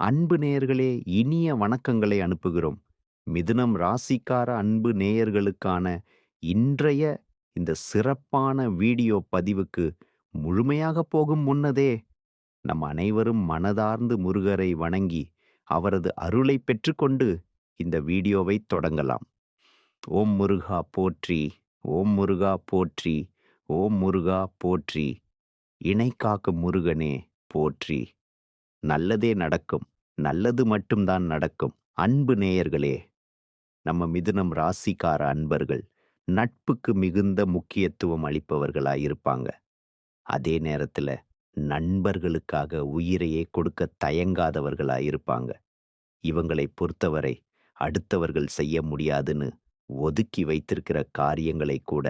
அன்பு நேயர்களே இனிய வணக்கங்களை அனுப்புகிறோம். மிதுனம் ராசிக்கார அன்பு நேயர்களுக்கான இன்றைய இந்த சிறப்பான வீடியோ பதிவுக்கு முழுமையாக போகும் முன்னதே, நம் அனைவரும் மனதார்ந்து முருகரை வணங்கி, அவரது அருளை பெற்றுக்கொண்டு இந்த வீடியோவை தொடங்கலாம். ஓம் முருகா போற்றி, ஓம் முருகா போற்றி, ஓம் முருகா போற்றி, இணை காக்கும் முருகனே போற்றி. நல்லதே நடக்கும். நல்லது மட்டும்தான் நடக்கும். அன்பு நேயர்களே, நம்ம மிதுனம் ராசிக்கார அன்பர்கள் நட்புக்கு மிகுந்த முக்கியத்துவம் அளிப்பவர்களாய் இருப்பாங்க. அதே நேரத்துல நண்பர்களுக்காக உயிரையே கொடுக்க தயங்காதவர்களாய் இருப்பாங்க. இவங்களை பொறுத்தவரை அடுத்தவர்கள் செய்ய முடியாதுன்னு ஒதுக்கி வைத்திருக்கிற காரியங்களை கூட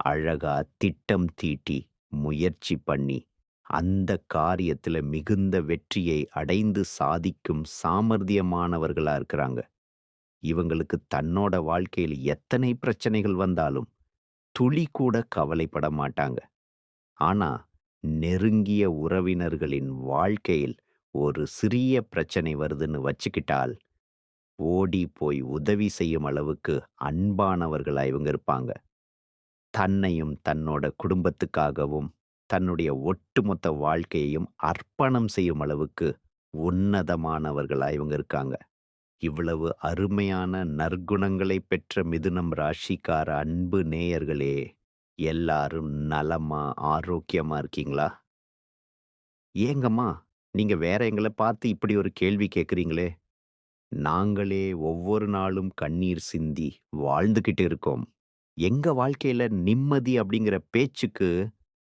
அழகா திட்டம் தீட்டி முயற்சி பண்ணி அந்த காரியத்துல மிகுந்த வெற்றியை அடைந்து சாதிக்கும் சாமர்த்தியமானவர்களா இருக்கிறாங்க. இவங்களுக்கு தன்னோட வாழ்க்கையில் எத்தனை பிரச்சனைகள் வந்தாலும் துளி கூட கவலைப்பட மாட்டாங்க. ஆனா, நெருங்கிய உறவினர்களின் வாழ்க்கையில் ஒரு சிறிய பிரச்சனை வருதுன்னு வச்சுக்கிட்டால், ஓடி போய் உதவி செய்யும் அளவுக்கு அன்பானவர்களா இவங்க இருப்பாங்க. தன்னையும் தன்னோட குடும்பத்துக்காகவும், தன்னுடைய ஒட்டுமொத்த வாழ்க்கையையும் அர்ப்பணம் செய்யும் அளவுக்கு உன்னதமானவர்களா இவங்க இருக்காங்க. இவ்வளவு அருமையான நற்குணங்களை பெற்ற மிதுனம் ராசிக்கார அன்பு நேயர்களே, எல்லாரும் நலமா, ஆரோக்கியமா இருக்கீங்களா? ஏங்கம்மா, நீங்க வேற எங்கள பார்த்து இப்படி ஒரு கேள்வி கேட்குறீங்களே நாங்களே ஒவ்வொரு நாளும் கண்ணீர் சிந்தி வாழ்ந்துகிட்டு இருக்கோம். எங்க வாழ்க்கையில நிம்மதி அப்படிங்கிற பேச்சுக்கு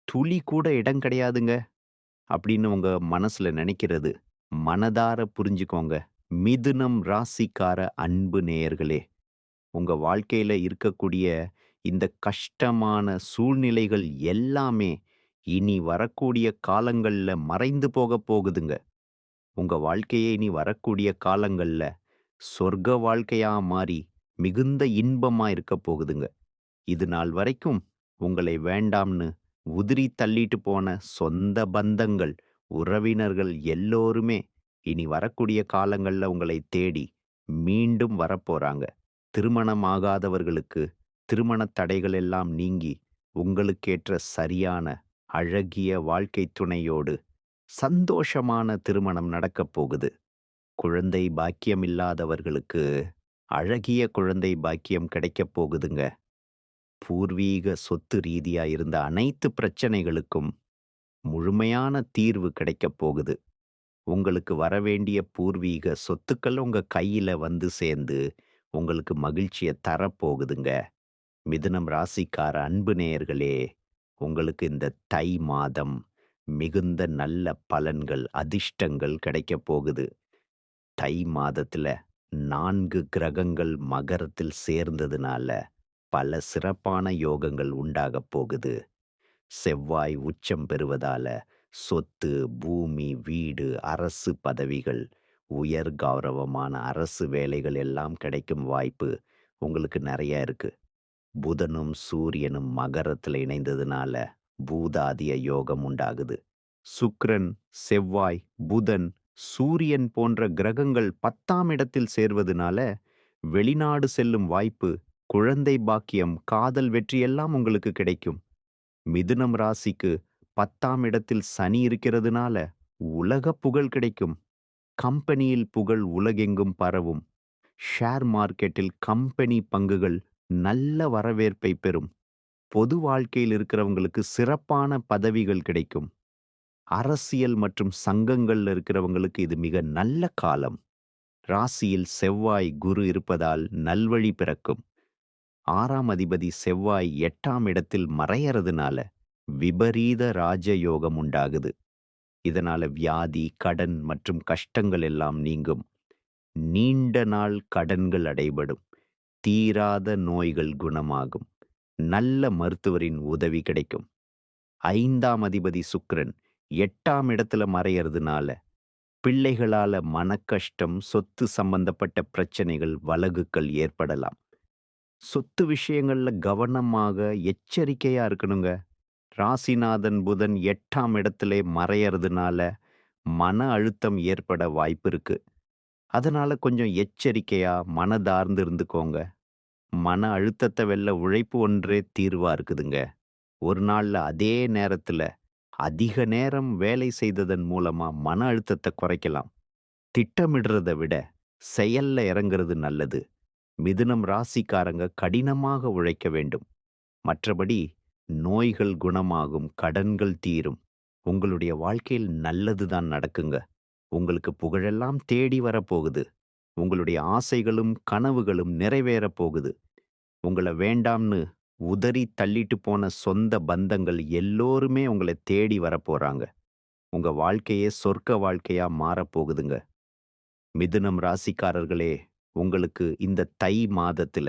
துளி கூட இடம் கிடையாதுங்க. அப்படின்னு உங்க மனசுல நினைக்கிறது மனதார புரிஞ்சுக்கோங்க. மிதுனம் ராசிக்கார அன்பு நேயர்களே, உங்க வாழ்க்கையில இருக்கக்கூடிய இந்த கஷ்டமான சூழ்நிலைகள் எல்லாமே இனி வரக்கூடிய காலங்கள்ல மறைந்து போகப் போகுதுங்க. உங்க வாழ்க்கையை இனி வரக்கூடிய காலங்கள்ல சொர்க்க வாழ்க்கையா மாறி மிகுந்த இன்பமா இருக்கப் போகுதுங்க. இது நாள் வரைக்கும் உங்களை வேண்டாம்னு உதிரி தள்ளிட்டு போன சொந்த பந்தங்கள், உறவினர்கள் எல்லோருமே இனி வரக்கூடிய காலங்கள்ல உங்களை தேடி மீண்டும் வரப்போறாங்க. திருமணம் ஆகாதவர்களுக்கு திருமணத் தடைகள் எல்லாம் நீங்கி உங்களுக்கேற்ற சரியான, அழகிய வாழ்க்கை துணையோடு சந்தோஷமான திருமணம் நடக்கப் போகுது. குழந்தை பாக்கியம் இல்லாதவர்களுக்கு அழகிய குழந்தை பாக்கியம் கிடைக்கப் போகுதுங்க. பூர்வீக சொத்து ரீதியா இருந்த அனைத்து பிரச்சனைகளுக்கும் முழுமையான தீர்வு கிடைக்கப் போகுது. உங்களுக்கு வரவேண்டிய பூர்வீக சொத்துக்கள் உங்க கையில வந்து சேர்ந்து, உங்களுக்கு மகிழ்ச்சிய தரப்போகுதுங்க. மிதுனம் ராசிக்கார அன்பு நேயர்களே, உங்களுக்கு இந்த தை மாதம் மிகுந்த நல்ல பலன்கள், அதிர்ஷ்டங்கள் கிடைக்கப் போகுது. தை மாதத்துல நான்கு கிரகங்கள் மகரத்தில் சேர்ந்ததுனால, பல சிறப்பான யோகங்கள் உண்டாகப் போகுது. செவ்வாய் உச்சம் பெறுவதால, சொத்து, பூமி, வீடு, அரசு பதவிகள், உயர் கௌரவமான அரசு வேலைகள் எல்லாம் கிடைக்கும் வாய்ப்பு உங்களுக்கு நிறைய இருக்கு. புதனும், சூரியனும் மகரத்துல இணைந்ததுனால, பூதாதிய யோகம் உண்டாகுது. சுக்ரன் செவ்வாய், புதன், சூரியன் போன்ற கிரகங்கள் 10ஆம் இடத்தில் சேர்வதுனால, வெளிநாடு செல்லும் வாய்ப்பு, குழந்தை பாக்கியம், காதல் வெற்றி எல்லாம் உங்களுக்கு கிடைக்கும். மிதுனம் ராசிக்கு 10ஆம் இடத்தில் சனி இருக்கிறதுனால, உலக புகழ் கிடைக்கும். கம்பெனியில் புகழ் உலகெங்கும் பரவும். ஷேர் மார்க்கெட்டில் கம்பெனி பங்குகள் நல்ல வரவேற்பை பெறும். பொது வாழ்க்கையில் இருக்கிறவங்களுக்கு சிறப்பான பதவிகள் கிடைக்கும். அரசியல் மற்றும் சங்கங்கள்ல இருக்கிறவங்களுக்கு இது மிக நல்ல காலம். ராசியில் செவ்வாய், குரு இருப்பதால் நல்வழி பிறக்கும். ஆறாம் அதிபதி செவ்வாய் எட்டாம் இடத்தில் மறையறதுனால, விபரீத ராஜயோகம் உண்டாகுது. இதனால வியாதி, கடன் மற்றும் கஷ்டங்கள் எல்லாம் நீங்கும். நீண்ட நாள் கடன்கள் அடைபடும். தீராத நோய்கள் குணமாகும். நல்ல மருத்துவரின் உதவி கிடைக்கும். ஐந்தாம் அதிபதி சுக்ரன் எட்டாம் இடத்துல மறையறதுனால, பிள்ளைகளால மனக்கஷ்டம், சொத்து சம்பந்தப்பட்ட பிரச்சனைகள், வலகுக்கள் ஏற்படலாம். சொத்து விஷயங்கள்ல கவனமாக, எச்சரிக்கையா இருக்கணுங்க. ராசிநாதன் புதன் 8ஆம் இடத்திலே மறையறதுனால, மன அழுத்தம் ஏற்பட வாய்ப்பு இருக்கு. அதனால கொஞ்சம் எச்சரிக்கையா மனதார்ந்து இருந்துக்கோங்க. மன அழுத்தத்த வெல்ல உழைப்பு ஒன்றே தீர்வா இருக்குதுங்க. ஒரு நாள்ல அதே நேரத்துல அதிக நேரம் வேலை செய்ததன் மூலமா மன அழுத்தத்த குறைக்கலாம். திட்டமிடுறத விட செயல்ல இறங்குறது நல்லது. மிதுனம் ராசிக்காரங்க கடினமாக உழைக்க வேண்டும். மற்றபடி நோய்கள் குணமாகும், கடன்கள் தீரும். உங்களுடைய வாழ்க்கையில் நல்லது தான் நடக்குங்க. உங்களுக்கு புகழெல்லாம் தேடி வரப்போகுது. உங்களுடைய ஆசைகளும், கனவுகளும் நிறைவேறப் போகுது. உங்கள வேண்டாம்னு உதறி தள்ளிட்டு போன சொந்த பந்தங்கள் எல்லோருமே உங்களை தேடி வரப்போறாங்க. உங்க வாழ்க்கையே சொர்க்க வாழ்க்கையா மாறப்போகுதுங்க. மிதுனம் ராசிக்காரர்களே, உங்களுக்கு இந்த தை மாதத்துல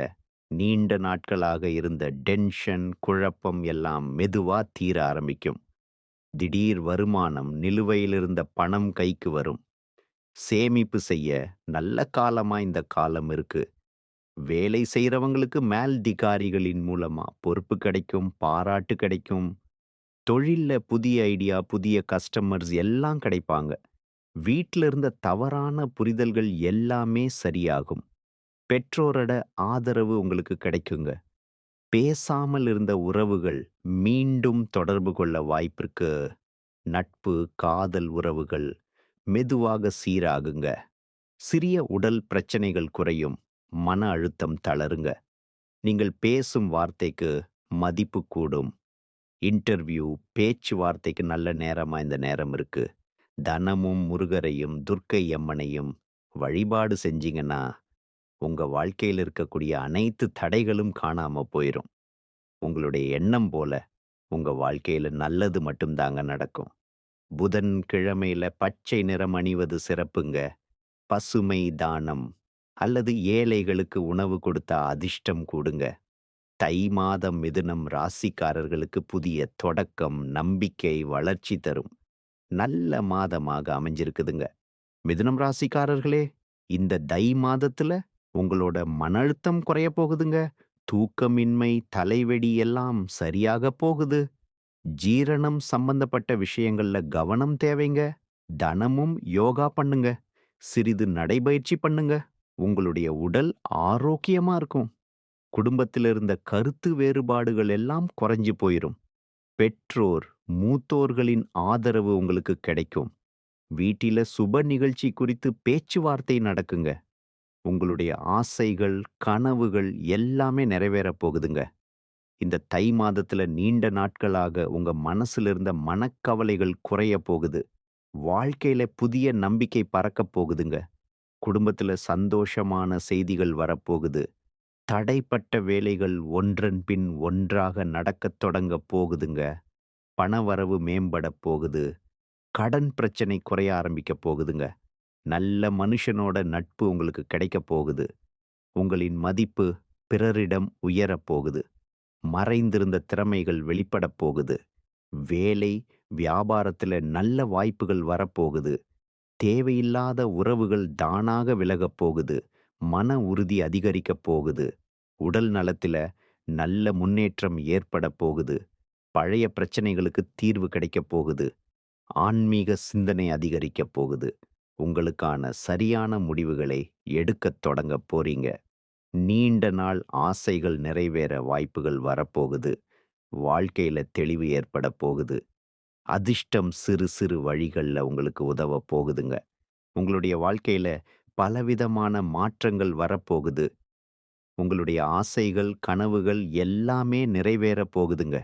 நீண்ட நாட்களாக இருந்த டென்ஷன், குழப்பம் எல்லாம் மெதுவா தீர ஆரம்பிக்கும். திடீர் வருமானம், நிலுவையில் இருந்த பணம் கைக்கு வரும். சேமிப்பு செய்ய நல்ல காலமா இந்த காலம் இருக்கு. வேலை செய்கிறவங்களுக்கு மேலதிகாரிகளின் மூலமா பொறுப்பு கிடைக்கும், பாராட்டு கிடைக்கும். தொழில்ல புதிய ஐடியா, புதிய கஸ்டமர்ஸ் எல்லாம் கிடைப்பாங்க. வீட்ல இருந்த தவறான புரிதல்கள் எல்லாமே சரியாகும். பெற்றோரோட ஆதரவு உங்களுக்கு கிடைக்குங்க. பேசாமல் இருந்த உறவுகள் மீண்டும் தொடர்பு கொள்ள வாய்ப்பிருக்கு. நட்பு, காதல் உறவுகள் மெதுவாக சீராகுங்க. சிறிய உடல் பிரச்சனைகள் குறையும். மன அழுத்தம் தளருங்க. நீங்கள் பேசும் வார்த்தைக்கு மதிப்பு கூடும். இன்டர்வியூ, பேச்சுவார்த்தைக்கு நல்ல நேரமா இந்த நேரம் இருக்கு. தனமும், முருகரையும், துர்க்கை அம்மனையும் வழிபாடு செஞ்சீங்கன்னா, உங்க வாழ்க்கையில இருக்கக்கூடிய அனைத்து தடைகளும் காணாம போயிரும். உங்களுடைய எண்ணம் போல உங்க வாழ்க்கையில நல்லது மட்டும் தாங்க நடக்கும். புதன் கிழமையில பச்சை நிறம் அணிவது சிறப்புங்க. பசுமை தானம் அல்லது ஏழைகளுக்கு உணவு கொடுத்த அதிர்ஷ்டம் கூடுங்க. தை மாதம் மிதுனம் ராசிக்காரர்களுக்கு புதிய தொடக்கம், நம்பிக்கை, வளர்ச்சி தரும். நல்ல மாதமாக அமைஞ்சிருக்குதுங்க. மிதுனம் ராசிக்காரர்களே, இந்த தை மாதத்துல உங்களோட மன அழுத்தம் குறைய போகுதுங்க. தூக்கமின்மை, தலைவெடி எல்லாம் சரியாக போகுது. ஜீரணம் சம்பந்தப்பட்ட விஷயங்கள்ல கவனம் தேவைங்க. தனமும் யோகா பண்ணுங்க. சிறிது நடைபயிற்சி பண்ணுங்க. உங்களுடைய உடல் ஆரோக்கியமா இருக்கும். குடும்பத்தில இருந்த கருத்து வேறுபாடுகள் எல்லாம் குறைஞ்சு போயிரும். பெற்றோர், மூத்தோர்களின் ஆதரவு உங்களுக்கு கிடைக்கும். வீட்டில சுப நிகழ்ச்சி குறித்து பேச்சுவார்த்தை நடக்குங்க. உங்களுடைய ஆசைகள், கனவுகள் எல்லாமே நிறைவேறப் போகுதுங்க. இந்த தை மாதத்துல நீண்ட நாட்களாக உங்க மனசுல இருந்த மனக்கவலைகள் குறைய போகுது. வாழ்க்கையில புதிய நம்பிக்கை பறக்கப் போகுதுங்க. குடும்பத்துல சந்தோஷமான செய்திகள் வரப்போகுது. தடைப்பட்ட வேலைகள் ஒன்றன் பின் ஒன்றாக நடக்கத் தொடங்கப் போகுதுங்க. பணவரவு மேம்படப் போகுது. கடன் பிரச்சனை குறைய ஆரம்பிக்கப் போகுதுங்க. நல்ல மனுஷனோட நட்பு உங்களுக்கு கிடைக்கப் போகுது. உங்களின் மதிப்பு பிறரிடம் உயரப் போகுது. மறைந்திருந்த திறமைகள் வெளிப்படப் போகுது. வேலை, வியாபாரத்துல நல்ல வாய்ப்புகள் வரப்போகுது. தேவையில்லாத உறவுகள் தானாக விலகப் போகுது. மன உறுதி அதிகரிக்கப் போகுது. உடல் நலத்தில் நல்ல முன்னேற்றம் ஏற்படப் போகுது. பழைய பிரச்சனைகளுக்கு தீர்வு கிடைக்கப் போகுது. ஆன்மீக சிந்தனை அதிகரிக்கப் போகுது. உங்களுக்கான சரியான முடிவுகளை எடுக்கத் தொடங்கப் போறீங்க. நீண்ட நாள் ஆசைகள் நிறைவேற வாய்ப்புகள் வரப்போகுது. வாழ்க்கையில தெளிவு ஏற்படப் போகுது. அதிர்ஷ்டம் சிறு சிறு வழிகள்ல உங்களுக்கு உதவப் போகுதுங்க. உங்களுடைய வாழ்க்கையில பலவிதமான மாற்றங்கள் வரப்போகுது. உங்களுடைய ஆசைகள், கனவுகள் எல்லாமே நிறைவேற போகுதுங்க.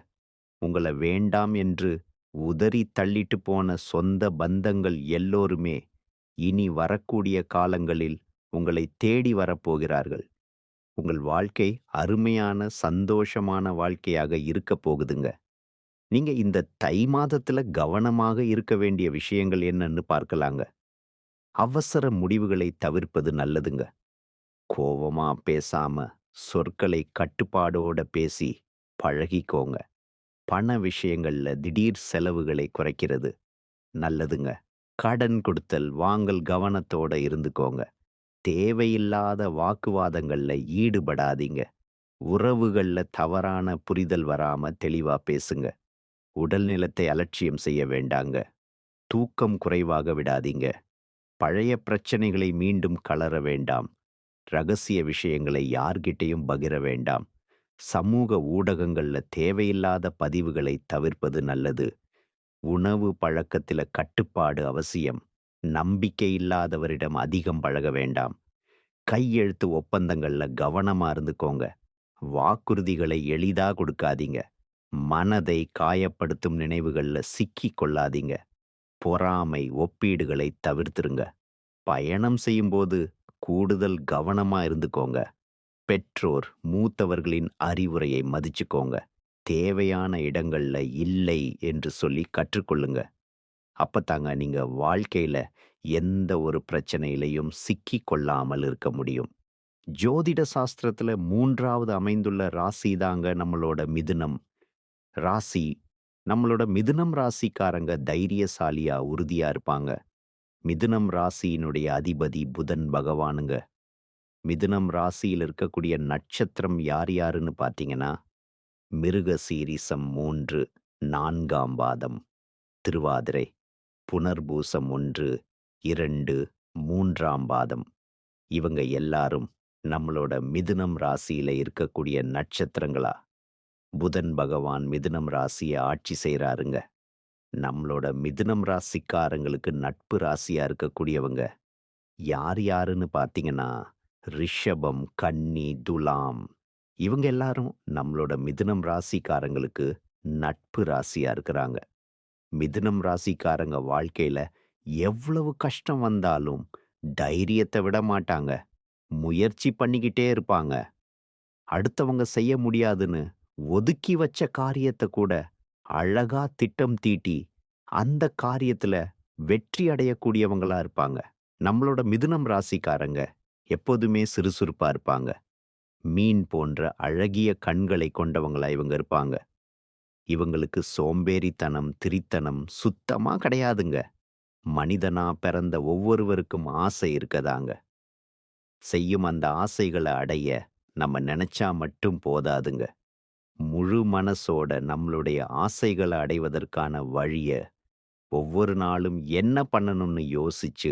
உங்கள வேண்டாம் என்று உதறி தள்ளிட்டு போன சொந்த பந்தங்கள் எல்லோருமே இனி வரக்கூடிய காலங்களில் உங்களை தேடி வரப்போகிறார்கள். உங்கள் வாழ்க்கை அருமையான, சந்தோஷமான வாழ்க்கையாக இருக்கப் போகுதுங்க. நீங்க இந்த தை மாதத்துல கவனமாக இருக்க வேண்டிய விஷயங்கள் என்னன்னு பார்க்கலாங்க. அவசர முடிவுகளை தவிர்ப்பது நல்லதுங்க. கோவமா பேசாம, சொற்களை கட்டுப்பாடோட பேசி பழகிக்கோங்க. பண விஷயங்கள்ல திடீர் செலவுகளை குறைக்கிறது நல்லதுங்க. கடன் கொடுத்தல், வாங்கல் கவனத்தோட இருந்துக்கோங்க. தேவையில்லாத வாக்குவாதங்கள்ல ஈடுபடாதீங்க. உறவுகளில் தவறான புரிதல் வராம தெளிவா பேசுங்க. உடல்நலத்தை அலட்சியம் செய்ய வேண்டாங்க. தூக்கம் குறைவாக விடாதீங்க. பழைய பிரச்சனைகளை மீண்டும் கலர வேண்டாம். ரகசிய விஷயங்களை யார்கிட்டயும் பகிர வேண்டாம். சமூக ஊடகங்கள்ல தேவையில்லாத பதிவுகளை தவிர்ப்பது நல்லது. உணவு பழக்கத்தில கட்டுப்பாடு அவசியம். நம்பிக்கை இல்லாதவரிடம் அதிகம் பழக வேண்டாம். கையெழுத்து ஒப்பந்தங்கள்ல கவனமா இருந்துக்கோங்க. வாக்குறுதிகளை எளிதா கொடுக்காதீங்க. மனதை காயப்படுத்தும் நினைவுகள்ல சிக்கிக் கொள்ளாதீங்க. பொறாமை, ஒப்பீடுகளை தவிர்த்துருங்க பயணம் செய்யும்போது கூடுதல் கவனமா இருந்துக்கோங்க. பெற்றோர், மூத்தவர்களின் அறிவுரையை மதிச்சுக்கோங்க. தேவையான இடங்கள்ல இல்லை என்று சொல்லி கற்றுக்கொள்ளுங்க. அப்பத்தாங்க நீங்க வாழ்க்கையில எந்த ஒரு பிரச்சனையிலயும் சிக்கி கொள்ளாமல் இருக்க முடியும். ஜோதிட சாஸ்திரத்துல மூன்றாவது அமைந்துள்ள ராசி தாங்க நம்மளோட மிதுனம் ராசி. நம்மளோட மிதுனம் ராசிக்காரங்க தைரியசாலியா, உறுதியா இருப்பாங்க. மிதுனம் ராசியினுடைய அதிபதி புதன் பகவானுங்க. மிதுனம் ராசியில் இருக்கக்கூடிய நட்சத்திரம் யார் யாருன்னு பார்த்தீங்கன்னா, மிருகசீரிசம் 3, 4ஆம் பாதம், திருவாதிரை, புனர்பூசம் 1, 2, 3ஆம் பாதம். இவங்க எல்லாரும் நம்மளோட மிதுனம் ராசியில இருக்கக்கூடிய நட்சத்திரங்களா. புதன் பகவான் மிதுனம் ராசிய ஆட்சி செய்கிறாருங்க நம்மளோட மிதுனம் ராசிக்காரங்களுக்கு நட்பு ராசியா இருக்கக்கூடியவங்க யார் யாருன்னு பார்த்தீங்கன்னா, ரிஷபம், கன்னி, துலாம் இவங்க எல்லாரும் நம்மளோட மிதுனம் ராசிக்காரங்களுக்கு நட்பு ராசியா இருக்கிறாங்க. மிதுனம் ராசிக்காரங்க வாழ்க்கையில எவ்வளவு கஷ்டம் வந்தாலும் தைரியத்த விட மாட்டாங்க. முயற்சி பண்ணிக்கிட்டே இருப்பாங்க. அடுத்தவங்க செய்ய முடியாதுன்னு ஒதுக்கி வச்ச காரியத்தை கூட அழகா திட்டம் தீட்டி, அந்த காரியத்துல வெற்றி அடையக்கூடியவங்களா இருப்பாங்க. நம்மளோட மிதுனம் ராசிக்காரங்க எப்போதுமே சுறுசுறுப்பா இருப்பாங்க. மீன் போன்ற அழகிய கண்களை கொண்டவங்களா இவங்க இருப்பாங்க. இவங்களுக்கு சோம்பேறித்தனம், திரித்தனம் சுத்தமா கிடையாதுங்க. மனிதனா பிறந்த ஒவ்வொருவருக்கும் ஆசை இருக்கதாங்க. செய்யும் அந்த ஆசைகளை அடைய நம்ம நினைச்சா மட்டும் போதாதுங்க. முழு மனசோட நம்மளுடைய ஆசைகளை அடைவதற்கான வழிய ஒவ்வொரு நாளும் என்ன பண்ணணும்னு யோசிச்சு,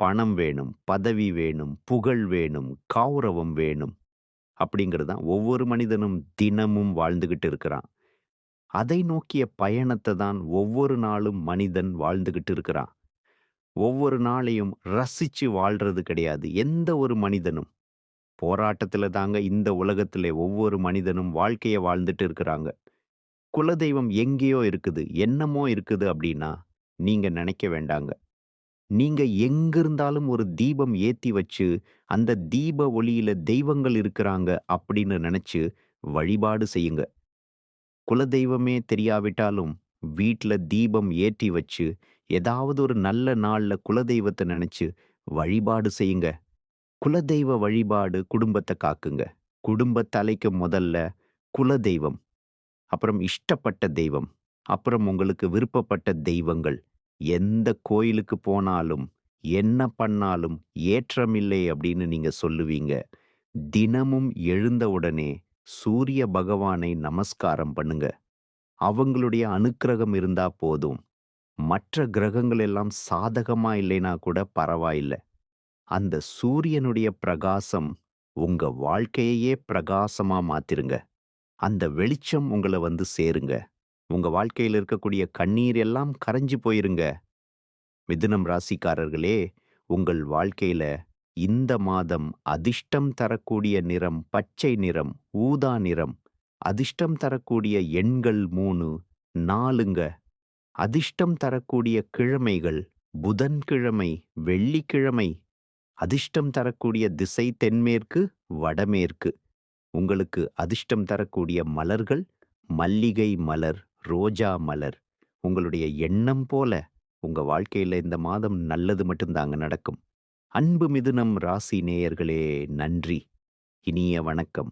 பணம் வேணும், பதவி வேணும், புகழ் வேணும், கௌரவம் வேணும். அப்படிங்கிறது தான் ஒவ்வொரு மனிதனும் தினமும் வாழ்ந்துகிட்டு இருக்கிறான். அதை நோக்கிய பயணத்தை தான் ஒவ்வொரு நாளும் மனிதன் வாழ்ந்துகிட்டு இருக்கிறான். ஒவ்வொரு நாளையும் ரசிச்சு வாழ்றது கிடையாது எந்த ஒரு மனிதனும். போராட்டத்துல தாங்க இந்த உலகத்தில் ஒவ்வொரு மனிதனும் வாழ்க்கைய வாழ்ந்துட்டு இருக்கிறாங்க. குலதெய்வம் எங்கேயோ இருக்குது, என்னமோ இருக்குது அப்படின்னா, நீங்க நினைக்க வேண்டாங்க. நீங்க எங்கிருந்தாலும் ஒரு தீபம் ஏத்தி வச்சு, அந்த தீப ஒளியில தெய்வங்கள் இருக்கிறாங்க அப்படின்னு நினைச்சு வழிபாடு செய்யுங்க. குலதெய்வமே தெரியாவிட்டாலும், வீட்டில் தீபம் ஏற்றி வச்சு, ஏதாவது ஒரு நல்ல நாள்ல குலதெய்வத்த நினச்சி வழிபாடு செய்யுங்க. குலதெய்வ வழிபாடு குடும்பத்தை காக்குங்க. குடும்ப தலைக்கு முதல்ல குலதெய்வம், அப்புறம் இஷ்டப்பட்ட தெய்வம், அப்புறம் உங்களுக்கு விருப்பப்பட்ட தெய்வங்கள். எந்த கோயிலுக்கு போனாலும், என்ன பண்ணாலும் ஏற்றமில்லை அப்படின்னு நீங்க சொல்லுவீங்க. தினமும் எழுந்தவுடனே சூரிய பகவானை நமஸ்காரம் பண்ணுங்க. அவங்களுடைய அனுக்கிரகம் இருந்தா போதும். மற்ற கிரகங்கள் எல்லாம் சாதகமா இல்லைனா கூட பரவாயில்ல. அந்த சூரியனுடைய பிரகாசம் உங்க வாழ்க்கையையே பிரகாசமா மாத்திருங்க. அந்த வெளிச்சம் உங்கள வந்து சேருங்க. உங்க வாழ்க்கையில இருக்கக்கூடிய கண்ணீர் எல்லாம் கரைஞ்சு போயிருங்க. மிதுனம் ராசிக்காரர்களே, உங்கள் வாழ்க்கையில இந்த மாதம் அதிர்ஷ்டம் தரக்கூடிய நிறம் பச்சை நிறம், ஊதா நிறம். அதிர்ஷ்டம் தரக்கூடிய எண்கள் 3, 4ங்க. அதிர்ஷ்டம் தரக்கூடிய கிழமைகள் புதன்கிழமை, வெள்ளிக்கிழமை. அதிர்ஷ்டம் தரக்கூடிய திசை தென்மேற்கு, வடமேற்கு. உங்களுக்கு அதிர்ஷ்டம் தரக்கூடிய மலர்கள் மல்லிகை மலர், ரோஜா மலர். உங்களுடைய எண்ணம் போல உங்க வாழ்க்கையில இந்த மாதம் நல்லது மட்டும்தாங்க நடக்கும். அன்பு மிதுனம் ராசி நேயர்களே நன்றி. இனிய வணக்கம்.